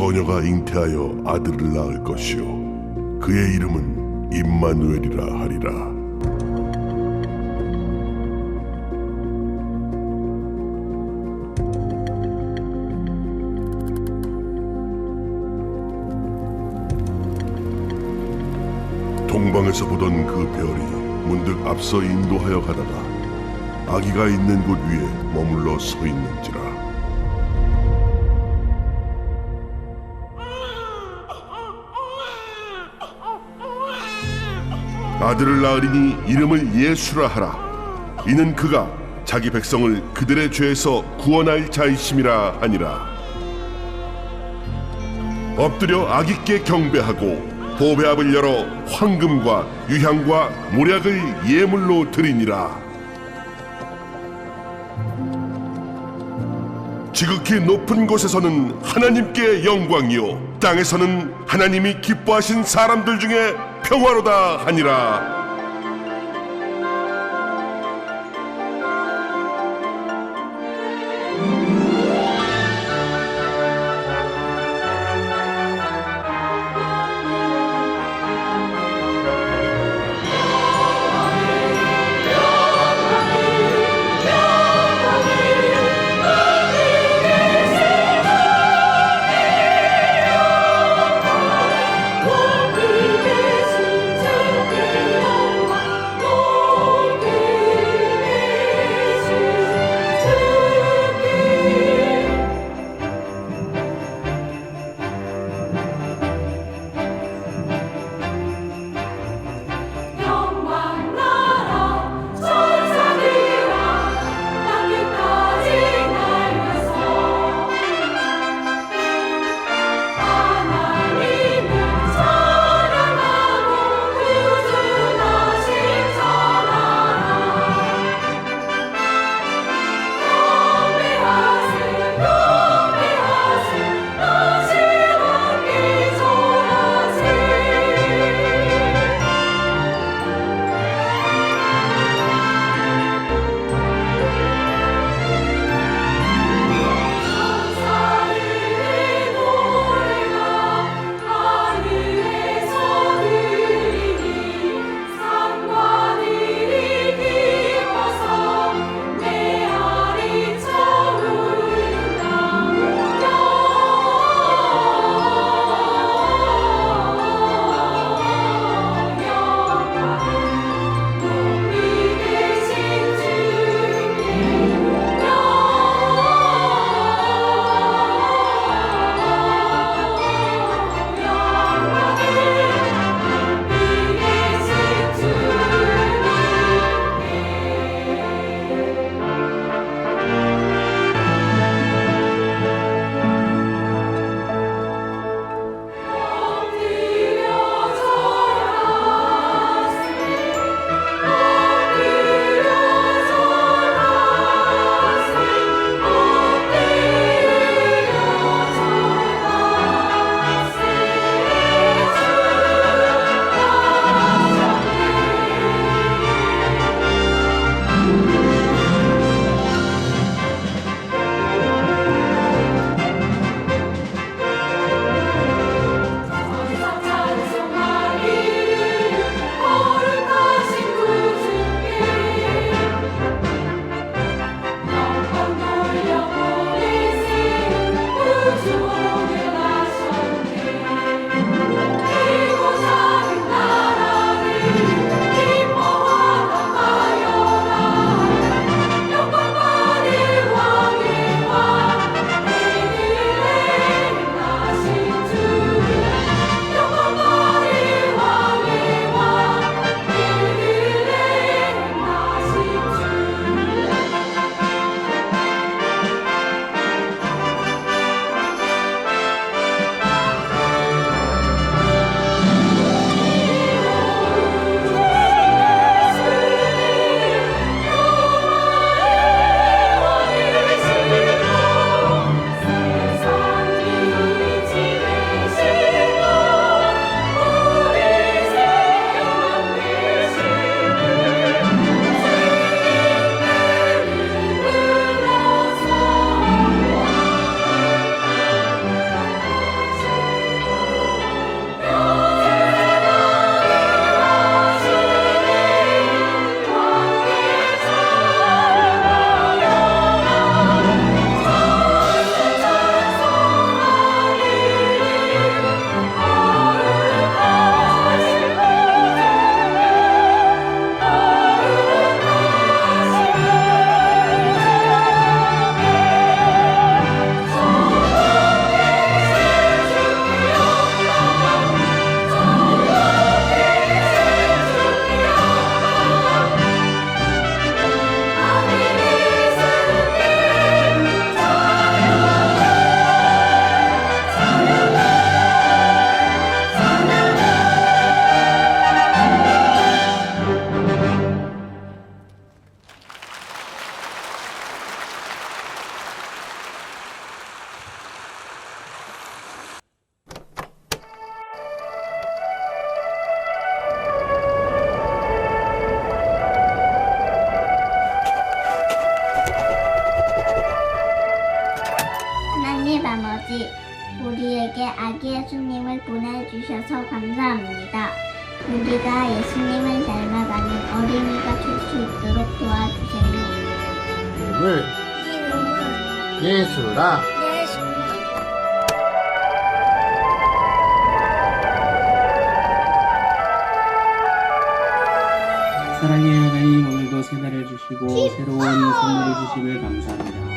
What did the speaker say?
처녀가 잉태하여 아들을 낳을 것이요 그의 이름은 임마누엘이라 하리라. 동방에서 보던 그 별이 문득 앞서 인도하여 가다가 아기가 있는 곳 위에 머물러 서 있는지라. 아들을 낳으리니 이름을 예수라 하라. 이는 그가 자기 백성을 그들의 죄에서 구원할 자이심이라 하니라. 엎드려 아기께 경배하고 보배압을 열어 황금과 유향과 모략을 예물로 드리니라. 지극히 높은 곳에서는 하나님께 영광이요 땅에서는 하나님이 기뻐하신 사람들 중에 평화로다 하니라. 이름을 예수라 사랑의 하나님 오늘도 새날을 주시고 새로운 선물을 주시길 감사합니다.